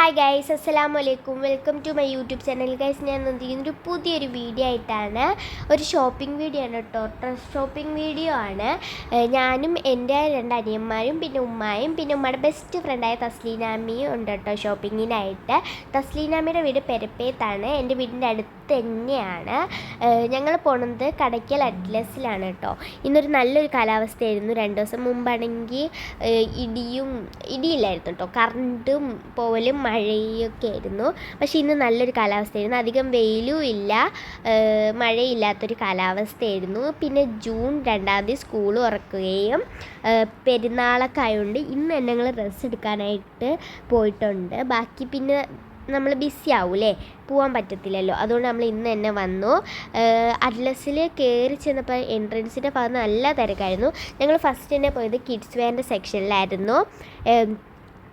Hi guys അസ്സലാമു അലൈക്കും welcome to my YouTube channel guys ഞാൻ വന്നിരിക്കുന്ന ഒരു പുതിയൊരു വീഡിയോ ആയിട്ടാണ് ഒരു ഷോപ്പിംഗ് വീഡിയോ ആണ് കേട്ടോ ഡ്രസ് ഷോപ്പിംഗ് വീഡിയോ ആണ്. ഞാനും എന്റെ രണ്ട് അനിയന്മാരും പിന്നെ ഉമ്മായും പിന്നെ ഉമ്മയുടെ ബെസ്റ്റ് ഫ്രണ്ടായ തസ്ലീനാമിയും ഉണ്ട് കേട്ടോ ഷോപ്പിങ്ങിനായിട്ട് തസ്ലീനാമിയുടെ വീട് പെരപ്പേത്താണ്. എന്റെ വീടിന്റെ അടുത്ത് തന്നെയാണ്. ഞങ്ങൾ പോണത് കടയ്ക്കൽ അറ്റ്ലസിലാണ് കേട്ടോ. ഇന്നൊരു നല്ലൊരു കാലാവസ്ഥയായിരുന്നു രണ്ട് ദിവസം മുമ്പാണെങ്കിൽ ഇടിയും ഇടിയില്ലായിരുന്നു കേട്ടോ. കറണ്ടും പോവലും മഴയൊക്കെ ആയിരുന്നു പക്ഷേ ഇന്ന് നല്ലൊരു കാലാവസ്ഥയായിരുന്നു. അധികം വെയിലും ഇല്ല. മഴയില്ലാത്തൊരു കാലാവസ്ഥയായിരുന്നു. പിന്നെ ജൂൺ രണ്ടാം തീയതി സ്കൂൾ തുറക്കുകയും പെരുന്നാളൊക്കെ ആയതുകൊണ്ട് ഇന്ന് തന്നെ ഞങ്ങൾ ഡ്രസ്സ് എടുക്കാനായിട്ട് പോയിട്ടുണ്ട്. ബാക്കി പിന്നെ നമ്മൾ ബിസി ആവൂലേ പോകാൻ പറ്റത്തില്ലല്ലോ. അതുകൊണ്ട് നമ്മൾ ഇന്ന് തന്നെ വന്നു. അറ്റ്ലസിൽ കയറി ചെന്നപ്പോൾ എൻട്രൻസിന്റെ ഭാഗത്ത് നല്ല തിരക്കായിരുന്നു. ഞങ്ങൾ ഫസ്റ്റ് തന്നെ പോയത് കിഡ്സ് വെയറിന്റെ സെക്ഷനിലായിരുന്നു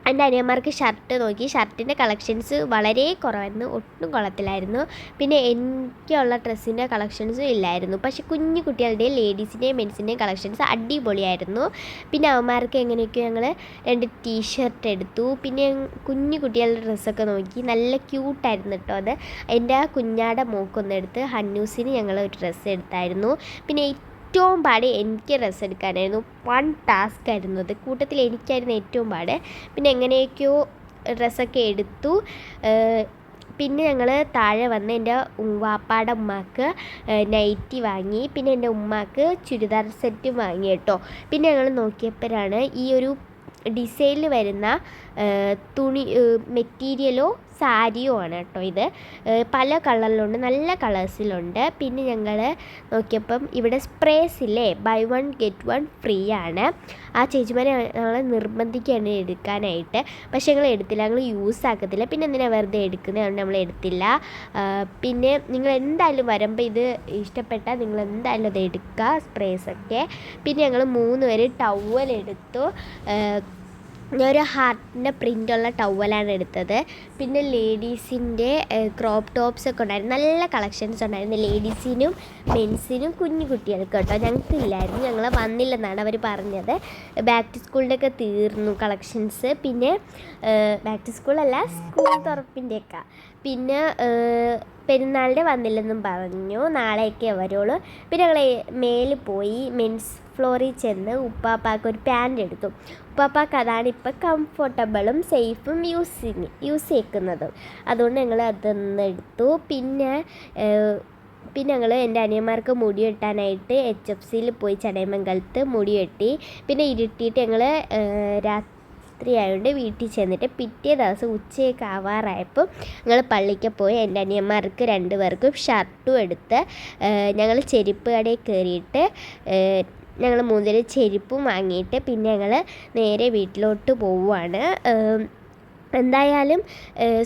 എന്റെ അനിയന്മാർക്ക് ഷർട്ട് നോക്കി. ഷർട്ടിന്റെ കളക്ഷൻസ് വളരെ കുറവായിരുന്നു. ഒട്ടും കൊള്ളത്തിലായിരുന്നു പിന്നെ എനിക്കുള്ള ഡ്രസ്സിന്റെ കളക്ഷൻസും ഇല്ലായിരുന്നു. പക്ഷെ കുഞ്ഞു കുട്ടികളുടെയും ലേഡീസിന്റെയും മെൻസിന്റെയും കളക്ഷൻസ് അടിപൊളിയായിരുന്നു. പിന്നെ അവന്മാർക്ക് എങ്ങനെയൊക്കെയോ ഞങ്ങൾ രണ്ട് ടീഷർട്ട് എടുത്തു. പിന്നെ കുഞ്ഞു കുട്ടികളുടെ ഡ്രസ്സൊക്കെ നോക്കി. നല്ല ക്യൂട്ടായിരുന്നു കേട്ടോ അത്. എന്റെ ആ കുഞ്ഞാടെ മോക്കൊന്നെടുത്ത് ഹന്നൂസിന് ഞങ്ങൾ ഒരു ഡ്രസ്സ് എടുത്തായിരുന്നു. പിന്നെ ഏറ്റവും പാട് എനിക്ക് ഡ്രസ്സ് എടുക്കാനായിരുന്നു. വൺ ടാസ്ക് ആയിരുന്നു അത് കൂട്ടത്തിൽ എനിക്കായിരുന്നു ഏറ്റവും പാട്. പിന്നെ എങ്ങനെയൊക്കെയോ ഡ്രസ്സൊക്കെ എടുത്തു. പിന്നെ ഞങ്ങൾ താഴെ വന്ന് എന്റെ വാപ്പാടെ ഉമ്മാക്ക് നൈറ്റി വാങ്ങി. പിന്നെ എന്റെ ഉമ്മാക്ക് ചുരിദാർ സെറ്റ് വാങ്ങി കേട്ടോ. പിന്നെ ഞങ്ങൾ നോക്കിയപ്പോഴാണ് ഈ ഒരു ഡിസൈനിൽ വരുന്ന തുണി മെറ്റീരിയലോ സാരിയോ ആണ് കേട്ടോ ഇത്. പല കളറിലുണ്ട് നല്ല കളേഴ്സിലുണ്ട്. പിന്നെ ഞങ്ങൾ നോക്കിയപ്പം ഇവിടെ സ്പ്രേസ് ഇല്ലേ buy one get one free ആണ് ആ ചേച്ചിമാരെ ഞങ്ങളെ നിർബന്ധിക്കുകയാണ് എടുക്കാനായിട്ട്. പക്ഷേ ഞങ്ങൾ എടുത്തില്ല ഞങ്ങൾ യൂസ് ആക്കത്തില്ല. പിന്നെ എന്തിനാണ് വെറുതെ എടുക്കുന്നത് അതുകൊണ്ട് നമ്മൾ എടുത്തില്ല. പിന്നെ നിങ്ങൾ എന്തായാലും വരുമ്പോൾ ഇത് ഇഷ്ടപ്പെട്ടാൽ നിങ്ങൾ എന്തായാലും അത് എടുക്കുക സ്പ്രേസൊക്കെ. പിന്നെ ഞങ്ങൾ മൂന്ന് പേര് ടവൽ എടുത്തു. ഞാനൊരു ഹാർട്ടിന്റെ പ്രിന്റുള്ള ടവലാണ് എടുത്തത്. പിന്നെ ലേഡീസിന്റെ ക്രോപ്പ് ടോപ്സ് ഒക്കെ ഉണ്ടായിരുന്നു. നല്ല കളക്ഷൻസ് ഉണ്ടായിരുന്നു. ലേഡീസിനും മെൻസിനും കുഞ്ഞു കുട്ടികൾക്ക് കേട്ടോ. ഞങ്ങൾക്ക് ഇല്ലായിരുന്നു ഞങ്ങൾ വന്നില്ലെന്നാണ് അവർ പറഞ്ഞത്. ബാക്ക് ടു സ്കൂളിന്റെയൊക്കെ തീർന്നു കളക്ഷൻസ്. പിന്നെ ബാക്ക് ടു സ്കൂളല്ല സ്കൂൾ തുറപ്പിന്റെയൊക്കെ. പിന്നെ പെരുന്നാളിന്റെ വന്നില്ലെന്നും പറഞ്ഞു. നാളെയൊക്കെ വരുള്ളൂ. പിന്നെ ഞങ്ങൾ മേലിൽ പോയി മെൻസ് ഫ്ലോറിൽ ചെന്ന് ഉപ്പാപ്പാക്ക് ഒരു പാന്റ് എടുത്തു. ഉപ്പാപ്പാക്ക് അതാണ് ഇപ്പം കംഫർട്ടബിളും സേഫും യൂസിങ് യൂസ് ചെയ്യുന്നതും അതുകൊണ്ട് ഞങ്ങൾ അതൊന്ന് എടുത്തു. പിന്നെ പിന്നെ ഞങ്ങൾ എന്റെ അനിയന്മാർക്ക് മുടി വെട്ടാനായിട്ട് എച്ച് എഫ് സിയിൽ പോയി ചടയമംഗലത്ത് മുടി വെട്ടി. പിന്നെ ഇരുട്ടിയിട്ട് ഞങ്ങൾ രാത്രി ആയതുകൊണ്ട് വീട്ടിൽ ചെന്നിട്ട് പിറ്റേ ദിവസം ഉച്ചയൊക്കെ ആവാറായപ്പോൾ ഞങ്ങൾ പള്ളിക്ക് പോയി എന്റെ അനിയന്മാർക്ക് രണ്ടുപേർക്കും ഷർട്ടും എടുത്ത് ഞങ്ങൾ ചെരുപ്പ് കടയിൽ കയറിയിട്ട് ഞങ്ങൾ മൂന്നിൽ ചെരുപ്പും വാങ്ങിയിട്ട് പിന്നെ ഞങ്ങൾ നേരെ വീട്ടിലോട്ട് പോവുകയാണ് എന്തായാലും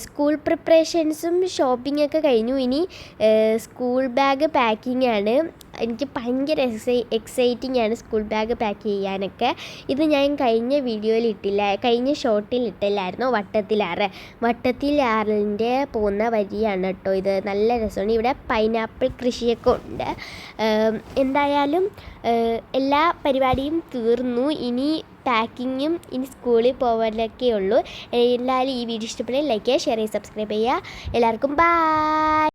സ്കൂൾ പ്രിപ്പറേഷൻസും ഷോപ്പിംഗ് ഒക്കെ കഴിഞ്ഞു. ഇനി സ്കൂൾ ബാഗ് പാക്കിംഗ് ആണ്. എനിക്ക് ഭയങ്കര എക്സൈ എക്സൈറ്റിംഗ് ആണ് സ്കൂൾ ബാഗ് പാക്ക് ചെയ്യാനൊക്കെ. ഇത് ഞാൻ കഴിഞ്ഞ വീഡിയോയിൽ ഇട്ടില്ല കഴിഞ്ഞ ഷോർട്ടിൽ ഇട്ടില്ലായിരുന്നു വട്ടത്തിലാറ്. വട്ടത്തിലാറിന്റെ പോകുന്ന വരിയാണ് കേട്ടോ ഇത്. നല്ല രസമാണ്. ഇവിടെ പൈനാപ്പിൾ കൃഷിയൊക്കെ ഉണ്ട്. എന്തായാലും എല്ലാ പരിപാടിയും തീർന്നു. ഇനി പാക്കിങ്ങും ഇനി സ്കൂളിൽ പോകാനൊക്കെ ഉള്ളൂ. എല്ലാവരും ഈ വീഡിയോ ഇഷ്ടപ്പെടുക ലൈക്ക് ചെയ്യുക ഷെയർ ചെയ്യുക സബ്സ്ക്രൈബ് ചെയ്യുക. എല്ലാവർക്കും ബൈ